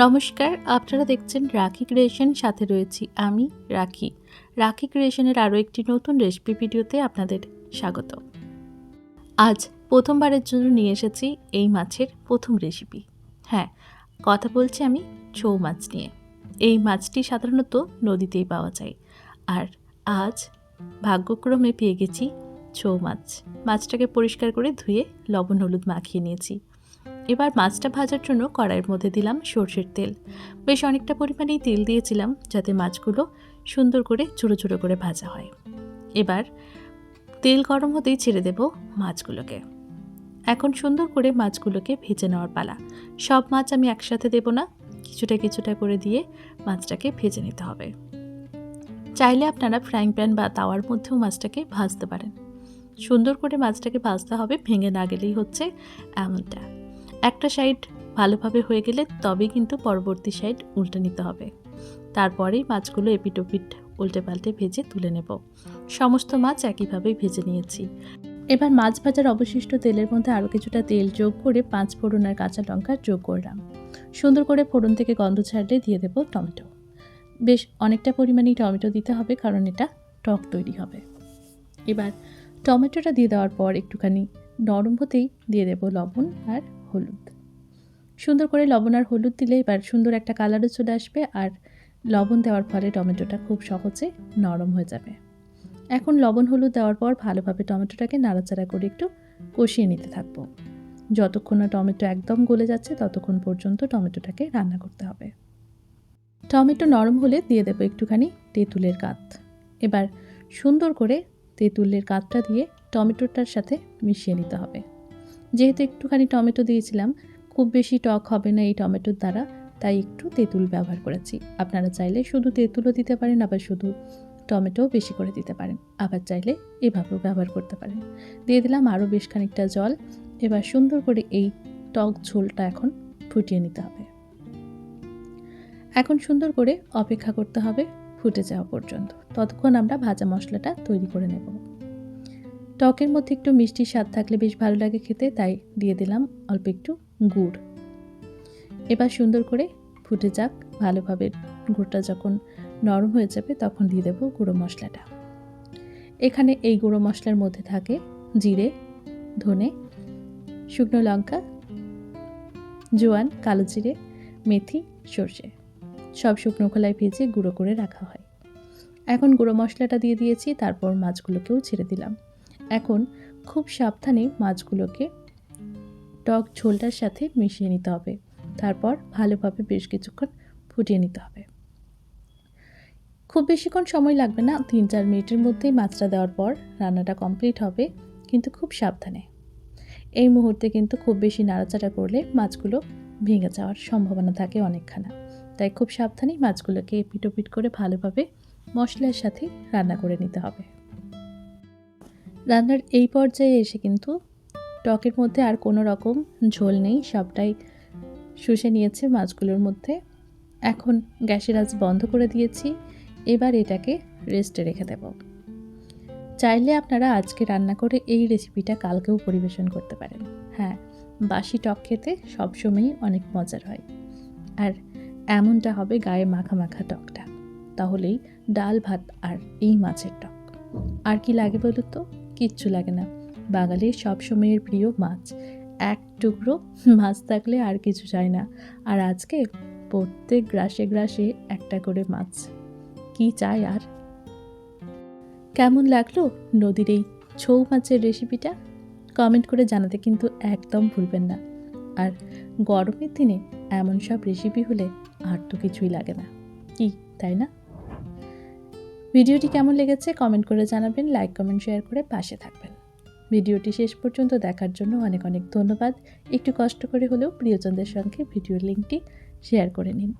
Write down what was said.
নমস্কার, আপনারা দেখছেন রাখি ক্রিয়েশন, সাথে রয়েছি আমি, রাখি। রাখি ক্রিয়েশনের আরও একটি নতুন রেসিপি ভিডিওতে আপনাদের স্বাগত। আজ প্রথমবারের জন্য নিয়ে এসেছি এই মাছের প্রথম রেসিপি। হ্যাঁ কথা বলছি আমি ছৌ মাছ নিয়ে। এই মাছটি সাধারণত নদীতেই পাওয়া যায়। আর আজ ভাগ্যক্রমে পেয়ে গেছি ছৌ মাছ। মাছটাকে পরিষ্কার করে ধুয়ে লবণ হলুদ মাখিয়ে নিয়েছি। এবার মাছটা ভাজার জন্য কড়াইয়ের মধ্যে দিলাম সর্ষের তেল। বেশ অনেকটা পরিমাণেই তেল দিয়েছিলাম যাতে মাছগুলো সুন্দর করে ছোটো ছোটো করে ভাজা হয়। এবার তেল গরম হতেই ছেড়ে দেব মাছগুলোকে। এখন সুন্দর করে মাছগুলোকে ভেজে নেওয়ার পালা। সব মাছ আমি একসাথে দেব না, কিছুটা কিছুটা করে দিয়ে মাছটাকে ভেজে নিতে হবে। চাইলে আপনারা ফ্রাইং প্যান বা তাওয়ার মধ্যেও মাছটাকে ভাজতে পারেন। সুন্দর করে মাছটাকে ভাজতে হবে, ভেঙে না গেলেই হচ্ছে এমনটা। একটা সাইড ভালোভাবে হয়ে গেলে তবে কিন্তু পরবর্তী সাইড উল্টে নিতে হবে। তারপরেই মাছগুলো এপিট ওপিট উল্টে পাল্টে ভেজে তুলে নেব। সমস্ত মাছ একইভাবেই ভেজে নিয়েছি। এবার মাছ ভাজার অবশিষ্ট তেলের মধ্যে আরও কিছুটা তেল যোগ করে পাঁচ ফোড়ন আর কাঁচা লঙ্কা যোগ করলাম। সুন্দর করে ফোড়ন থেকে গন্ধ ছাড়লে দিয়ে দেবো টমেটো। বেশ, অনেকটা পরিমাণেই টমেটো দিতে হবে কারণ এটা টক তৈরি হবে। এবার টমেটোটা দিয়ে দেওয়ার পর একটুখানি নরম হতেই দিয়ে দেবো লবণ আর হলুদ। সুন্দর করে লবণ আর হলুদ দিলে এবার সুন্দর একটা কালারও চলে আসবে আর লবণ দেওয়ার ফলে টমেটোটা খুব সহজে নরম হয়ে যাবে। এখন লবণ হলুদ দেওয়ার পর ভালোভাবে টমেটোটাকে নাড়াচাড়া করে একটু কষিয়ে নিতে থাকব। যতক্ষণ না টমেটো একদম গলে যাচ্ছে ততক্ষণ পর্যন্ত টমেটোটাকে রান্না করতে হবে। টমেটো নরম হলে দিয়ে দেবো একটুখানি তেঁতুলের কাত। এবার সুন্দর করে তেঁতুলের কাতটা দিয়ে টমেটোটার সাথে মিশিয়ে নিতে হবে। যেহেতু একটুখানি টমেটো দিয়েছিলাম, খুব বেশি টক হবে না এই টমেটোর দ্বারা, তাই একটু তেঁতুল ব্যবহার করেছি। আপনারা চাইলে শুধু তেঁতুলও দিতে পারেন, আবার শুধু টমেটোও বেশি করে দিতে পারেন। আবার চাইলে এভাবেও ব্যবহার করতে পারেন। দিয়ে দিলাম আরও বেশ খানিকটা জল। এবার সুন্দর করে এই টক ঝোলটা এখন ফুটিয়ে নিতে হবে। এখন সুন্দর করে অপেক্ষা করতে হবে ফুটে যাওয়া পর্যন্ত। ততক্ষণ আমরা ভাজা মশলাটা তৈরি করে নেব। টকের মধ্যে একটু মিষ্টি স্বাদ থাকলে বেশ ভালো লাগে খেতে, তাই দিয়ে দিলাম অল্প একটু গুড়। এবার সুন্দর করে ফুটে যাক, ভালোভাবে গুড়টা যখন নরম হয়ে যাবে তখন দিয়ে দেবো গুঁড়ো মশলাটা। এখানে এই গুঁড়ো মশলার মধ্যে থাকে জিরে, ধনে, শুকনো লঙ্কা, জোয়ান, কালো জিরে, মেথি, সর্ষে। সব শুকনো খোলায় ভেজে গুঁড়ো করে রাখা হয়। এখন গুঁড়ো মশলাটা দিয়ে দিয়েছি, তারপর মাছগুলোকেও ছেড়ে দিলাম। এখন খুব সাবধানে মাছগুলোকে টক ঝোলটার সাথে মিশিয়ে নিতে হবে। তারপর ভালোভাবে বেশ কিছুক্ষণ ফুটিয়ে নিতে হবে। খুব বেশিক্ষণ সময় লাগবে না তিন চার মিনিটের মধ্যেই মাছটা দেওয়ার পর রান্নাটা কমপ্লিট হবে, কিন্তু খুব সাবধানে। এই মুহূর্তে কিন্তু খুব বেশি নাড়াচাড়া করলে মাছগুলো ভেঙে যাওয়ার সম্ভাবনা থাকে অনেকখানা। তাই খুব সাবধানেই মাছগুলোকে পিটোপিট করে ভালোভাবে মশলার সাথে রান্না করে নিতে হবে। রান্নার এই পর্যায়ে এসে কিন্তু টকের মধ্যে আর কোনো রকম ঝোল নেই, সবটাই শুষে নিয়েছে মাছগুলোর মধ্যে। এখন গ্যাসের আজ বন্ধ করে দিয়েছি, এবার এটাকে রেস্টে রেখে দেব। চাইলে আপনারা আজকে রান্না করে এই রেসিপিটা কালকেও পরিবেশন করতে পারেন। হ্যাঁ বাসি টক খেতে সবসময়ই অনেক মজার হয়। আর এমনটা হবে গায়ে মাখা মাখা টকটা, তাহলেই ডাল, ভাত আর এই মাছের টক। আর কি লাগে বলুন তো? কিচ্ছু লাগে না। বাঙালির সবসময়ের প্রিয় মাছ। এক টুকরো মাছ থাকলে আর কিছু চাই না। আর আজকে প্রত্যেক গ্রাসে গ্রাসে একটা করে মাছ। কি চাই আর? কেমন লাগল নদীর এই ছৌ মাছের রেসিপিটা? কমেন্ট করে জানাতে কিন্তু একদম ভুলবেন না। আর গরমের দিনে এমন সব রেসিপি হলে আর তো কিছুই লাগে না। কি, তাই না? ভিডিওটি কেমন লেগেছে কমেন্ট করে জানাবেন, লাইক, কমেন্ট, শেয়ার করে পাশে থাকবেন। ভিডিওটি শেষ পর্যন্ত দেখার জন্য অনেক অনেক ধন্যবাদ। একটু কষ্ট করে হলেও প্রিয়জনদের সঙ্গে ভিডিওর লিঙ্কটি শেয়ার করে নিন।